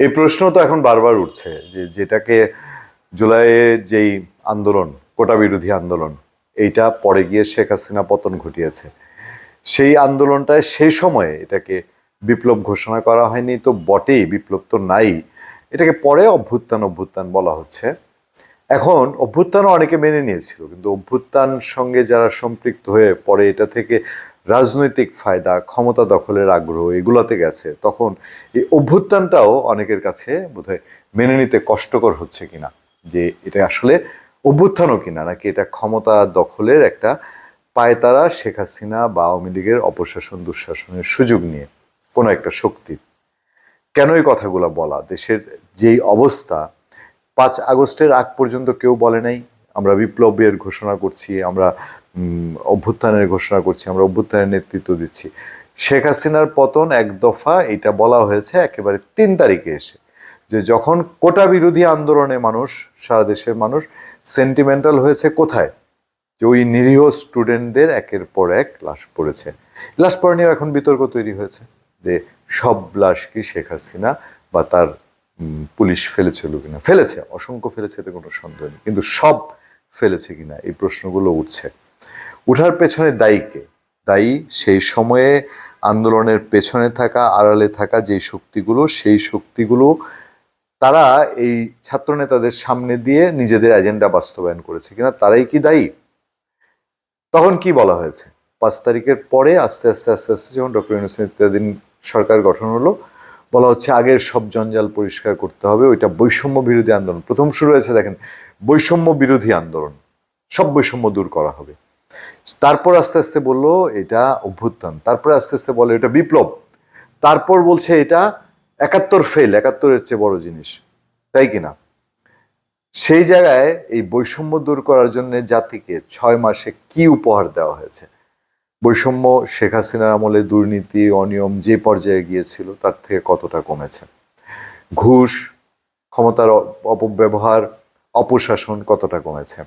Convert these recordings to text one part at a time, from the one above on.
এই প্রশ্ন তো এখন বারবার উঠছে যে যেটাকে জুলাইয়ে যেই আন্দোলন, কোটা বিরোধী আন্দোলন, এইটা পরে গিয়ে শেখ হাসিনা পতন ঘটিয়েছে। সেই আন্দোলনটায় সেই সময়ে এটাকে বিপ্লব ঘোষণা করা হয়নি, তো বটেই, বিপ্লব তো নাই। এটাকে পরে অভ্যুত্থান অভ্যুত্থান বলা হচ্ছে। এখন অভ্যুত্থানও অনেকে মেনে নিয়েছিল, কিন্তু অভ্যুত্থান সঙ্গে যারা সম্পৃক্ত হয়ে পরে এটা থেকে রাজনৈতিক ফায়দা, ক্ষমতা দখলের আগ্রহ এগুলোতে গেছে, তখন এই অভ্যুত্থানটাও অনেকের কাছে বোধহয় মেনে নিতে কষ্টকর হচ্ছে কিনা? যে এটা আসলে অভ্যুত্থানও কিনা, নাকি এটা ক্ষমতা দখলের একটা পায়তারা শেখ হাসিনা বা আওয়ামী লীগের অপশাসন, দুঃশাসনের সুযোগ নিয়ে? কোনো একটা শক্তি। কেন এই কথাগুলো বলা? দেশের যেই অবস্থা, পাঁচ আগস্টের আগ পর্যন্ত কেউ বলে নাই আমরা বিপ্লবের ঘোষণা করছি, আমরা অভ্যুত্থানের ঘোষণা করছি, আমরা অভ্যুত্থানের নেতৃত্ব দিচ্ছি। শেখ হাসিনার পতন এক দফা এটা বলা হয়েছে একেবারে তিন তারিখে এসে, যে যখন কোটা বিরোধী আন্দোলনে মানুষ, সারা দেশের মানুষ সেন্টিমেন্টাল হয়েছে কোথায়? যে ওই নিরীহ স্টুডেন্টদের একের পর এক লাশ পড়েছে। লাশ পড়ে নিয়েও এখন বিতর্ক তৈরি হয়েছে, যে সব লাশ কি শেখ হাসিনা বা তার পুলিশ ফেলেছিল কিনা? ফেলেছে, অসংখ্য ফেলেছে, এতে কোনো সন্দেহ নেই। কিন্তু সব ফেলেছে কিনা এই প্রশ্নগুলো উঠছে। উঠার পেছনে দায়ীকে দায়ী সেই সময়ে আন্দোলনের পেছনে থাকা, আড়ালে থাকা যে শক্তিগুলো, সেই শক্তিগুলো তারা এই ছাত্রনেতাদের সামনে দিয়ে নিজেদের এজেন্ডা বাস্তবায়ন করেছে কিনা, তারাই কি দায়ী? তখন কি বলা হয়েছে? পাঁচ তারিখের পরে আস্তে আস্তে আস্তে আস্তে যখন ডক্টর ইউনুস সরকার গঠন হলো বলা হচ্ছে আগের সব জঞ্জাল পরিষ্কার করতে হবে, ওইটা বৈষম্য বিরোধী আন্দোলন। প্রথম শুরু হয়েছে দেখেন, বৈষম্য বিরোধী আন্দোলন, সব বৈষম্য দূর করা হবে। তারপর আস্তে আস্তে বলল এটা অভ্যুত্থান, তারপর আস্তে আস্তে বলে এটা বিপ্লব, তারপর বলছে এটা একাত্তর ফেল একাত্তরের চেয়ে বড় জিনিস, তাই কিনা? সেই জায়গায় এই বৈষম্য দূর করার জন্য জাতিকে ছয় মাসে কি উপহার দেওয়া হয়েছে? বৈষম্য শেখ হাসিনার আমলে দুর্নীতি, অনিয়ম যে পর্যায়ে গিয়েছিল, তার থেকে কতটা কমেছে? ঘুষ, ক্ষমতার অপব্যবহার, অপশাসন কতটা কমেছে?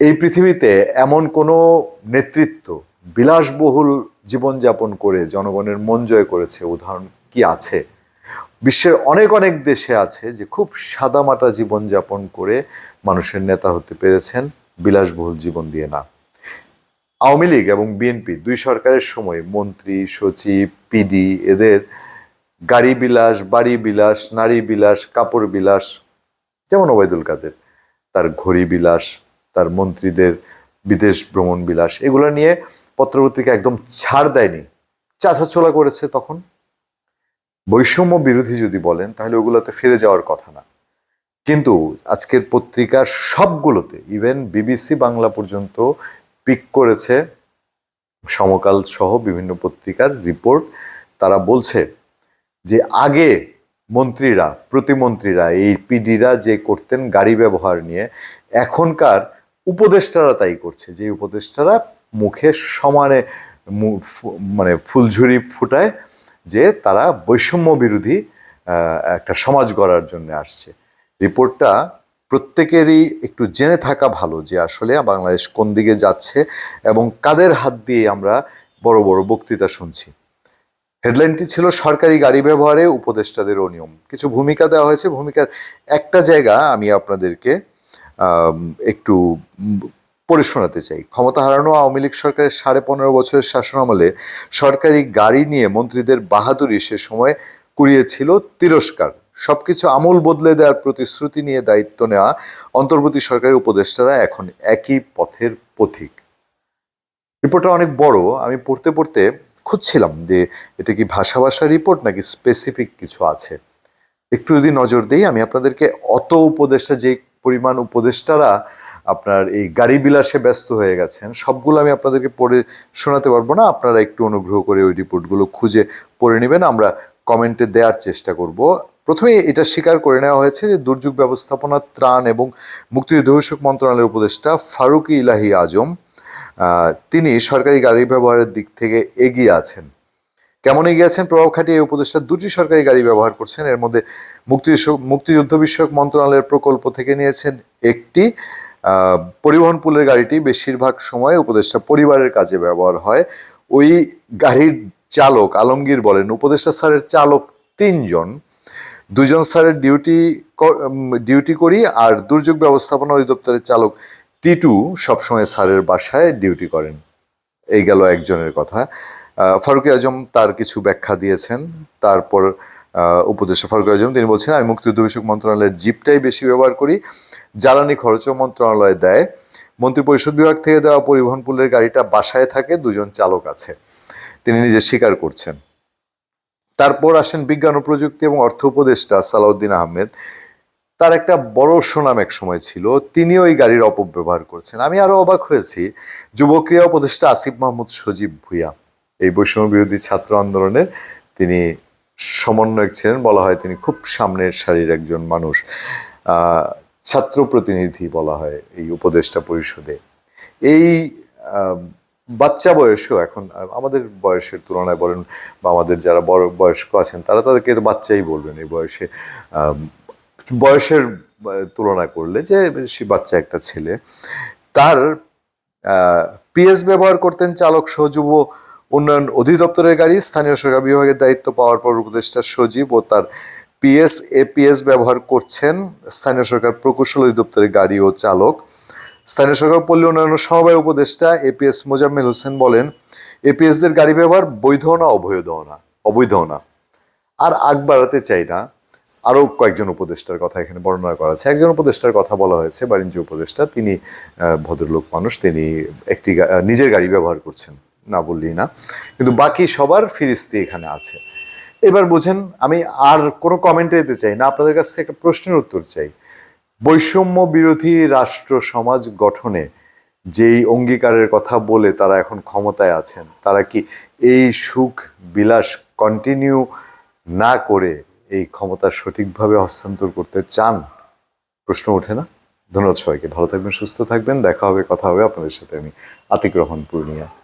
এই পৃথিবীতে এমন কোনো নেতৃত্ব বিলাসবহুল জীবনযাপন করে জনগণের মন জয় করেছে, উদাহরণ কি আছে? বিশ্বের অনেক অনেক দেশে আছে যে খুব সাদামাটা জীবনযাপন করে মানুষের নেতা হতে পেরেছেন, বিলাসবহুল জীবন দিয়ে না। আওয়ামী লীগ এবং বিএনপি দুই সরকারের সময় মন্ত্রী, সচিব, পিডি এদের গাড়ি বিলাস, বাড়ি বিলাস, নারী বিলাস, কাপড় বিলাস, যেমন ওবায়দুল কাদের, তার ঘড়ি বিলাস, তার মন্ত্রীদের বিদেশ ভ্রমণ বিলাস, এগুলো নিয়ে পত্রপত্রিকা একদম ছাড় দেয়নি। চাচাছোলা করেছে তখন। বৈষম্য বিরোধী যদি বলেন, তাহলে ওগুলোতে ফিরে যাওয়ার কথা না। কিন্তু আজকের পত্রিকার সবগুলোতে ইভেন বিবিসি বাংলা পর্যন্ত পিক করেছে। সমকাল সহ বিভিন্ন পত্রিকার রিপোর্ট তারা বলছে যে আগে মন্ত্রীরা, প্রতিমন্ত্রীরা, এই পিডিরা যে করতেন গাড়ি ব্যবহার নিয়ে, এখনকার উপদেষ্টারা তাই করছে। যে উপদেষ্টারা মুখে সমানে মানে ফুলঝুরি ফুটায় যে তারা বৈষম্য বিরোধী একটা সমাজ গড়ার জন্য আসছে। রিপোর্টটা প্রত্যেকেরই একটু জেনে থাকা ভালো যে আসলে বাংলাদেশ কোন দিকে যাচ্ছে এবং কাদের হাত দিয়ে আমরা বড় বড় বক্তৃতা শুনছি। হেডলাইনটি ছিল সরকারি গাড়ি ব্যবহারে উপদেষ্টাদের অনিয়ম। কিছু ভূমিকা দেওয়া হয়েছে। ভূমিকার একটা জায়গা আমি আপনাদেরকে একটু পড়ে শোনাতে চাই। ক্ষমতা হারানো আওয়ামী লীগ সরকারের সাড়ে পনেরো বছরের শাসনামলে সরকারি গাড়ি নিয়ে মন্ত্রীদের বাহাদুরি সে সময় কুড়িয়েছিল তিরস্কার। সবকিছু আমূল বদলে দেওয়ার প্রতিশ্রুতি নিয়ে দায়িত্ব নেওয়া অন্তর্বর্তী সরকারের উপদেষ্টারা এখন একই পথের পথিক। রিপোর্টটা অনেক বড়। আমি পড়তে পড়তে খুঁজছিলাম যে এটা কি ভাষা ভাষা রিপোর্ট নাকি স্পেসিফিক কিছু আছে। একটু যদি নজর দিই, আমি আপনাদেরকে অত উপদেষ্টা যে পরিমাণ উপদেষ্টারা আপনার এই গাড়ি বিলাসে ব্যস্ত হয়ে গেছেন, সবগুলো আমি আপনাদেরকে পড়ে শোনাতে পারব না। আপনারা একটু অনুগ্রহ করে ওই রিপোর্টগুলো খুঁজে পড়ে নেবেন। আমরা কমেন্টে দেওয়ার চেষ্টা করব। প্রথমে এটা স্বীকার করে নেওয়া হয়েছে যে দুর্যোগ ব্যবস্থাপনা, ত্রাণ এবং মুক্তিযুদ্ধ বিষয়ক মন্ত্রণালয়ের উপদেষ্টা ফারুকি ইলাহি আজম তিনি সরকারি গাড়ি ব্যবহারের দিক থেকে এগিয়ে আছেন। কেমন এগিয়ে আছেন? প্রভাব খাটিয়ে এই উপদেষ্টা দুটি সরকারি গাড়ি ব্যবহার করছেন। এর মধ্যে মুক্তি মুক্তিযুদ্ধ বিষয়ক মন্ত্রণালয়ের প্রকল্প থেকে নিয়েছেন একটি। পরিবহন পুলের গাড়িটি বেশিরভাগ সময় উপদেষ্টা পরিবারের কাজে ব্যবহার হয়। ওই গাড়ির চালক, আলমগীর বলেন, উপদেষ্টা স্যারের চালক তিনজন। দুজন স্যারের ডিউটি ডিউটি করি আর দুর্যোগ ব্যবস্থাপনা অধিদপ্তরের চালক টিটু সবসময় স্যারের বাসায় ডিউটি করেন। এই গেল একজনের কথা। ফারুক আজম তার কিছু ব্যাখ্যা দিয়েছেন। তারপর উপদেষ্টা ফারুক আজম, তিনি বলছেন, আমি মুক্তিযুদ্ধ বিষয়ক মন্ত্রণালয়ের জিপটাই বেশি ব্যবহার করি। জ্বালানি খরচও মন্ত্রণালয় দেয়। মন্ত্রিপরিষদ বিভাগ থেকে দেওয়া পরিবহন পুলের গাড়িটা বাসায় থাকে, দুজন চালক আছে। তিনি নিজে স্বীকার করছেন। তারপর আসেন বিজ্ঞান ও প্রযুক্তি এবং অর্থ উপদেষ্টা সালাউদ্দিন আহমেদ। তার একটা বড় সুনাম এক সময় ছিল, তিনিও এই গাড়ির অপব্যবহার করছেন। আমি আরও অবাক হয়েছি যুব ক্রীড়া উপদেষ্টা আসিফ মাহমুদ সজীব ভুইয়া। এই বৈষম্য বিরোধী ছাত্র আন্দোলনের তিনি সমন্বয়ক ছিলেন, বলা হয় তিনি খুব সামনের সারির একজন মানুষ। ছাত্র প্রতিনিধি বলা হয় এই উপদেষ্টা পরিষদে। এই বাচ্চা বয়সেও এখন আমাদের বয়সের তুলনায় বলেন বা আমাদের যারা বড় বয়স্ক আছেন, তারা তাদেরকে তো বাচ্চাই বলবেন এই বয়সে। বয়সের তুলনা করলে যে সে বাচ্চা একটা ছেলে, তার পিএস ব্যবহার করতেন চালক সহযুব উন্নয়ন অধিদপ্তরের গাড়ি, স্থানীয় সরকার বিভাগের দায়িত্ব পাওয়ার পর উপদেষ্টা সজীব ও তার পিএস, এপিএস ব্যবহার করছেন স্থানীয় সরকার প্রকৌশল অধিদপ্তরের গাড়ি ও চালক। স্থানীয় সরকার পল্লী উন্নয়ন সমবায় উপদেষ্টা এপিএস মোজাম্মেল হোসেন বলেন এপিএসদের গাড়ি ব্যবহার বৈধ না, অবৈধ না অবৈধ না। আর আগ বাড়াতে চাই না। আরও কয়েকজন উপদেষ্টার কথা এখানে বর্ণনা করা আছে। একজন উপদেষ্টার কথা বলা হয়েছে, বাণিজ্য উপদেষ্টা, তিনি ভদ্রলোক মানুষ, তিনি একটি নিজের গাড়ি ব্যবহার করছেন, না বললেই না। কিন্তু বাকি সবার ফিরিস্তি এখানে আছে। এবার বুঝেন, আমি আর কোনো কমেন্টে দিতে চাই না। আপনাদের কাছ থেকে একটা প্রশ্নের উত্তর চাই। বৈষম্য বিরোধী রাষ্ট্র সমাজ গঠনে যেই অঙ্গীকারের কথা বলে তারা এখন ক্ষমতায় আছেন, তারা কি এই সুখ বিলাস কন্টিনিউ না করে এই ক্ষমতা সঠিকভাবে হস্তান্তর করতে চান? প্রশ্ন ওঠে না। ধন্যবাদ সবাইকে। ভালো থাকবেন, সুস্থ থাকবেন। দেখা হবে, কথা হবে আপনাদের সাথে আমি আতিক রহমান পূর্ণিয়া।